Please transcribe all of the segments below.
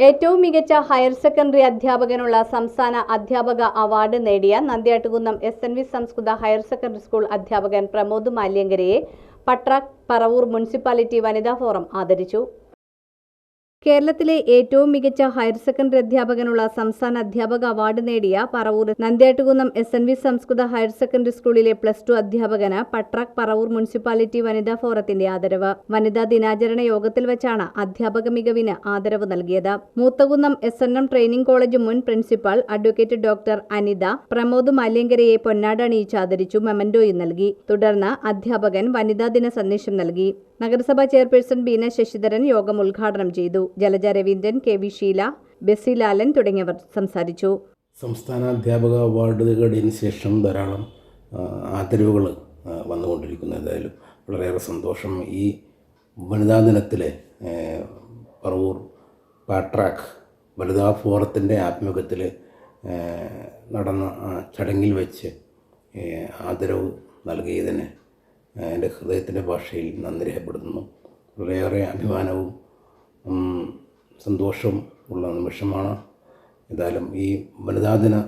ഏറ്റവും മികച്ച higher secondary അധ്യാപകനുള്ള സംസ്ഥാന അധ്യാപക അവാർഡ് നേടിയ നന്ദ്യാട്ടുകുന്നം എസ് എൻ വി സംസ്കൃത ഹയർ സെക്കൻഡറി സ്കൂൾ അധ്യാപകൻ പ്രമോദ് മാല്യങ്കരയെ പട്രാക് പറവൂർ മുനിസിപ്പാലിറ്റി വനിതാ ഫോറം ആദരിച്ചു. കേരളത്തിലെ ഏറ്റവും മികച്ച ഹയർ സെക്കൻഡറി അധ്യാപകനുള്ള സംസ്ഥാന അധ്യാപക അവാർഡ് നേടിയ Paravur Nandyattukunnam S N V സംസ്കൃത ഹയർ സെക്കൻഡറി സ്കൂളിലെ പ്ലസ് ടു അധ്യാപകന് പട്രാക് പറവൂർ മുനിസിപ്പാലിറ്റി വനിതാ ഫോറത്തിന്റെ ആദരവ്. വനിതാ ദിനാചരണ യോഗത്തിൽ വെച്ചാണ് അധ്യാപക മികവിന് ആദരവ് നൽകിയത്. Moothakunnam S N M training college മുൻ principal advocate doctor Anitha Pramod മാല്യങ്കരയെ പൊന്നാട് അണിയിച്ച് ആദരിച്ചു മെമന്റോയും നൽകി. തുടർന്ന് അധ്യാപകൻ വനിതാ ദിന സന്ദേശം നൽകി. നഗരസഭാ ചെയർപേഴ്സൺ ബീന ശശിധരൻ യോഗം ഉദ്ഘാടനം ചെയ്തു. ജലജ രവീന്ദ്രൻ കെ വി ഷീല ബെസി ലാലൻ തുടങ്ങിയവർ സംസാരിച്ചു. സംസ്ഥാന അധ്യാപക അവാർഡ് നേടിയതിന് ശേഷം ധാരാളം ആദരവുകൾ വന്നുകൊണ്ടിരിക്കുന്നു. എന്തായാലും വളരെയേറെ സന്തോഷം. ഈ വനിതാ ദിനത്തിലെ പറവൂർ പാട്രാക്ക് വനിതാ ഫോറത്തിന്റെ ആഭിമുഖ്യത്തിൽ നടന്ന ചടങ്ങിൽ വെച്ച് ആദരവ് നൽകിയതിന് എന്റെ ഹൃദയത്തിന്റെ ഭാഷയിൽ നന്ദി രേഖപ്പെടുത്തുന്നു. വളരെയേറെ അഭിമാനവും സന്തോഷവും ഉള്ള നിമിഷമാണ്. ഏതായാലും ഈ വനിതാ ദിന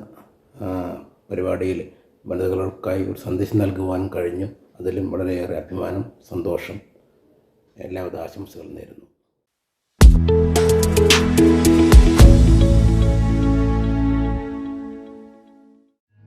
പരിപാടിയിൽ വനിതകൾക്കായി ഒരു സന്ദേശം നൽകുവാൻ കഴിഞ്ഞു. അതിലും വളരെയേറെ അഭിമാനം സന്തോഷം എല്ലാവിധ ആശംസകളും നേരുന്നു.